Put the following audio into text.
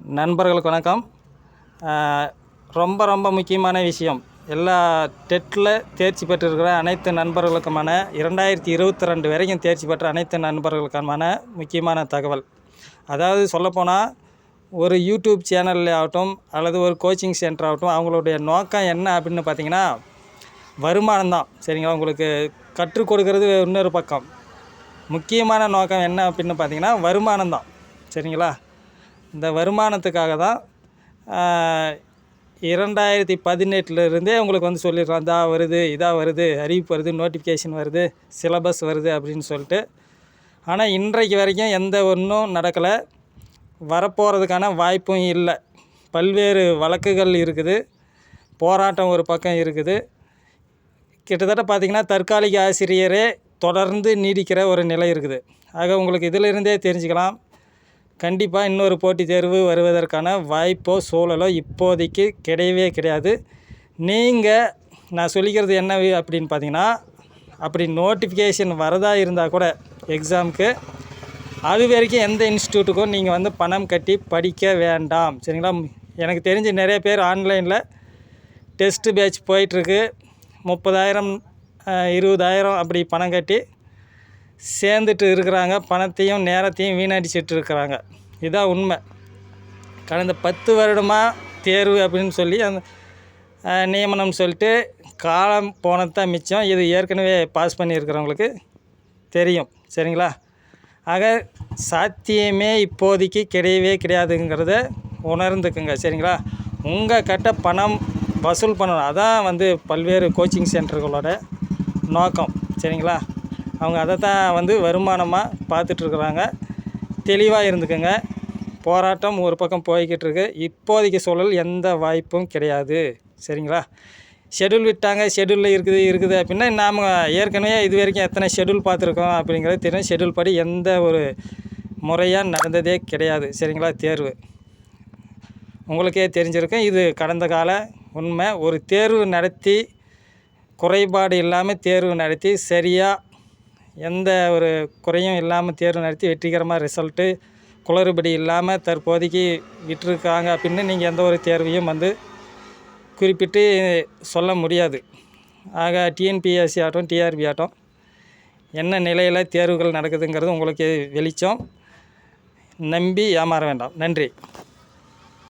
நண்பர்களுக்கு வணக்கம். ரொம்ப ரொம்ப முக்கியமான விஷயம். எல்லா டெட்டில் தேர்ச்சி பெற்றிருக்கிற அனைத்து நண்பர்களுக்குமான இரண்டாயிரத்தி இருபத்தி ரெண்டு வரைக்கும் தேர்ச்சி பெற்ற அனைத்து நண்பர்களுக்கான முக்கியமான தகவல். அதாவது சொல்லப்போனால் ஒரு யூடியூப் சேனல்ல ஆகட்டும் அல்லது ஒரு கோச்சிங் சென்டர் ஆகட்டும் அவங்களுடைய நோக்கம் என்ன அப்படின்னு பார்த்தீங்கன்னா வருமானம் தான். சரிங்களா? உங்களுக்கு கற்றுக் கொடுக்கறது இன்னொரு பக்கம். முக்கியமான நோக்கம் என்ன அப்படின்னு பார்த்தீங்கன்னா வருமானம் தான். சரிங்களா? இந்த வருமானத்துக்காக தான் இரண்டாயிரத்தி பதினெட்டுலேருந்தே உங்களுக்கு வந்து சொல்லிடுறோம். இதாக வருது இதாக வருது அறிவிப்பு வருது நோட்டிஃபிகேஷன் வருது சிலபஸ் வருது அப்படின்னு சொல்லிட்டு. ஆனால் இன்றைக்கு வரைக்கும் எந்த ஒன்றும் நடக்கலை. வரப்போகிறதுக்கான வாய்ப்பும் இல்லை. பல்வேறு வழக்குகள் இருக்குது. போராட்டம் ஒரு பக்கம் இருக்குது. கிட்டத்தட்ட பார்த்திங்கன்னா தற்காலிக ஆசிரியரே தொடர்ந்து நீடிக்கிற ஒரு நிலை இருக்குது. ஆக உங்களுக்கு இதிலிருந்தே தெரிஞ்சுக்கலாம். கண்டிப்பாக இன்னொரு போட்டித் தேர்வு வருவதற்கான வாய்ப்போ சூழலோ இப்போதைக்கு கிடையவே கிடையாது. நீங்கள் நான் சொல்லிக்கிறது என்ன அப்படின்னு பார்த்தீங்கன்னா அப்படி நோட்டிஃபிகேஷன் வரதா இருந்தால் கூட எக்ஸாமுக்கு அது வரைக்கும் எந்த இன்ஸ்டியூட்டுக்கும் நீங்கள் வந்து பணம் கட்டி படிக்க வேண்டாம். சரிங்களா? எனக்கு தெரிஞ்சு நிறைய பேர் ஆன்லைனில் டெஸ்ட்டு பேட்ச் போயிட்டுருக்கு முப்பதாயிரம் இருபதாயிரம் அப்படி பணம் கட்டி சேர்ந்துட்டு இருக்கிறாங்க. பணத்தையும் நேரத்தையும் வீணடிச்சிட்டு இருக்கிறாங்க. இதுதான் உண்மை. கடந்த பத்து வருடமாக தேர்வு அப்படின்னு சொல்லி அந்த நியமனம் சொல்லிட்டு காலம் போனது தான் மிச்சம். இது ஏற்கனவே பாஸ் பண்ணியிருக்கிறவங்களுக்கு தெரியும். சரிங்களா? ஆக சாத்தியமே இப்போதைக்கு கிடையவே கிடையாதுங்கிறத உணர்ந்துக்குங்க. சரிங்களா? உங்கள் கட்ட பணம் வசூல் பண்ணணும். அதான் வந்து பல்வேறு கோச்சிங் சென்டர்களோட நோக்கம். சரிங்களா? அவங்க அதை தான் வந்து வருமானமாக பார்த்துட்ருக்குறாங்க. தெளிவாக இருந்துக்குங்க. போராட்டம் ஒரு பக்கம் போய்கிட்டு இருக்கு இப்போதைக்கு சூழல் எந்த வாய்ப்பும் கிடையாது. சரிங்களா? ஷெடியூல் விட்டாங்க. ஷெடியூலில் இருக்குது இருக்குது அப்படின்னா நாம் ஏற்கனவே இது வரைக்கும் எத்தனை ஷெடியூல் பார்த்துருக்கோம் அப்படிங்கிறது தெரியும். ஷெடியூல் படி எந்த ஒரு முறையாக நடந்ததே கிடையாது. சரிங்களா? தேர்வு. உங்களுக்கே தெரிஞ்சிருக்கும். இது கடந்த கால உண்மை. ஒரு தேர்வு நடத்தி குறைபாடு இல்லாமல் தேர்வு நடத்தி சரியாக எந்த ஒரு குறையும் இல்லாமல் தேர்வு நடத்தி வெற்றிகரமாக ரிசல்ட்டு குளறுபடி இல்லாமல் தற்போதைக்கு விட்டுருக்காங்க அப்படின்னு நீங்கள் எந்த ஒரு தேர்வையும் வந்து குறிப்பிட்டு சொல்ல முடியாது. ஆக டிஎன்பிஎஸ்சி ஆட்டம் டிஆர்பி ஆட்டம் என்ன நிலையில் தேர்வுகள் நடக்குதுங்கிறது உங்களுக்கு வெளிச்சம். நம்பி ஏமாற வேண்டாம். நன்றி.